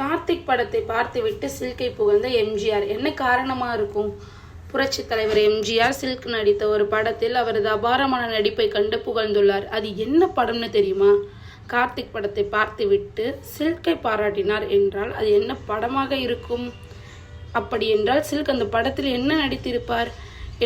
கார்த்திக் படத்தை பார்த்துவிட்டு சில்கை புகழ்ந்த எம்ஜிஆர். என்ன காரணமாக இருக்கும்? புரட்சி தலைவர் எம்ஜிஆர் சில்க் நடித்த ஒரு படத்தில் அவரது அபாரமான நடிப்பை கண்டு புகழ்ந்துள்ளார். அது என்ன படம்னு தெரியுமா? கார்த்திக் படத்தை பார்த்துவிட்டு சில்கை பாராட்டினார் என்றால் அது என்ன படமாக இருக்கும்? அப்படி என்றால் சில்க் அந்த படத்தில் என்ன நடித்திருப்பார்?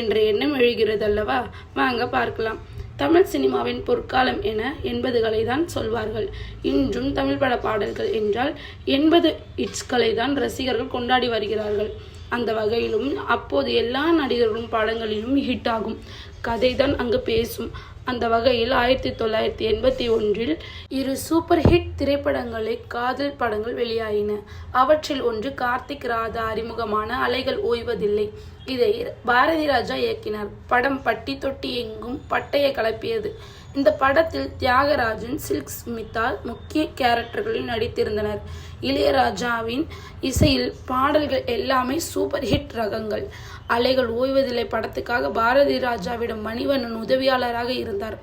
என்ற எண்ணம் எழுகிறது அல்லவா வாங்க பார்க்கலாம். தமிழ் சினிமாவின் பொற்காலம் என எண்பதுகளை தான் சொல்வார்கள். இன்றும் தமிழ் பட பாடல்கள் என்றால் எண்பது இட்ஸ்களை தான் ரசிகர்கள் கொண்டாடி வருகிறார்கள். அந்த வகையிலும் அப்போது எல்லா நடிகர்களும் படங்களிலும் ஹிட் ஆகும். கதை தான் அங்கு பேசும். அந்த வகையில் ஆயிரத்தி தொள்ளாயிரத்தி எண்பத்தி ஒன்றில் இரு சூப்பர் ஹிட் திரைப்படங்களை காதல் படங்கள் வெளியாயின. அவற்றில் ஒன்று கார்த்திக் ராதா அறிமுகமான அலைகள் ஓய்வதில்லை. இதை பாரதி ராஜா இயக்கினார். படம் பட்டி தொட்டி எங்கும் பட்டையை கலப்பியது. இந்த படத்தில் தியாகராஜன் சில்க் ஸ்மித்தால் முக்கிய கேரக்டர்களில் நடித்திருந்தனர். இளையராஜாவின் இசையில் பாடல்கள் எல்லாமே சூப்பர் ஹிட் ரகங்கள். அலைகள் ஓய்வதில்லை. படத்துக்காக பாரதி ராஜாவிடம் மணிவண்ணன் உதவியாளராக இருந்தார்.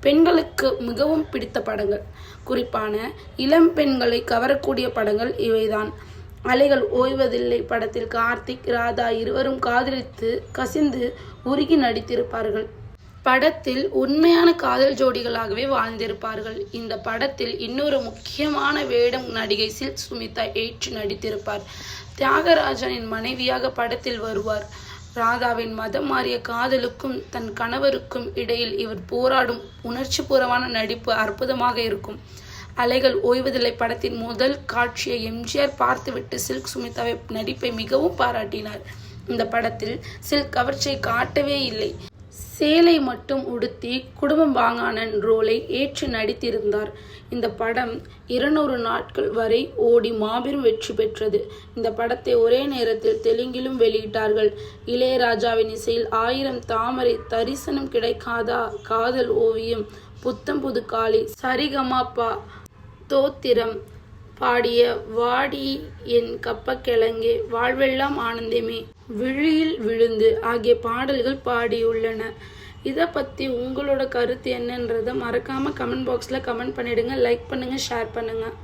பெண்களுக்கு மிகவும் பிடித்த படங்கள். குறிப்பான இளம் பெண்களை கவரக்கூடிய படங்கள் இவைதான். அலைகள் ஓய்வதில்லை. படத்தில் கார்த்திக் ராதா இருவரும் காதலித்து கசிந்து உருகி நடித்திருப்பார்கள். படத்தில் உண்மையான காதல் ஜோடிகளாகவே வாழ்ந்திருப்பார்கள். இந்த படத்தில் இன்னொரு முக்கியமான வேடம் நடிகை சில்க் சுமிதா ஏற்று நடித்திருப்பார். தியாகராஜனின் மனைவியாக படத்தில் வருவார். ராதாவின் மதம் மாறிய காதலுக்கும் தன் கணவருக்கும் இடையில் இவர் போராடும் உணர்ச்சிபூர்வமான நடிப்பு அற்புதமாக இருக்கும். அலைகள் ஓய்வதில்லை படத்தின் முதல் காட்சியை எம்ஜிஆர் பார்த்துவிட்டு சில்க் சுமிதாவை நடிப்பை மிகவும் பாராட்டினார். இந்த படத்தில் சில்க் கவர்ச்சியை காட்டவே இல்லை. சேலை மட்டும் உடுத்தி குடும்பம் வாங்கானன் ரோலை ஏற்று நடித்திருந்தார். இந்த படம் இருநூறு நாட்கள் வரை ஓடி மாபெரும் வெற்றி பெற்றது. இந்த படத்தை ஒரே நேரத்தில் தெலுங்கிலும் வெளியிட்டார்கள். இளையராஜாவின் இசையில் ஆயிரம் தாமரை தரிசனம் கிடைக்காதா காதல் ஓவியம் புத்தம் புது காளி சரிகமாப்பா தோத்திரம் பாடிய வாடி என் கப்பக்கிழங்கே வாழ்வெல்லாம் ஆனந்தமே. விழியில் விழுந்து ஆகிய பாடல்கள் பாடியுள்ளன. இதை பற்றி உங்களோட கருத்து என்னன்றதை மறக்காமல் கமெண்ட் பாக்ஸில் கமெண்ட் பண்ணிடுங்க லைக் பண்ணுங்கள் ஷேர் பண்ணுங்கள்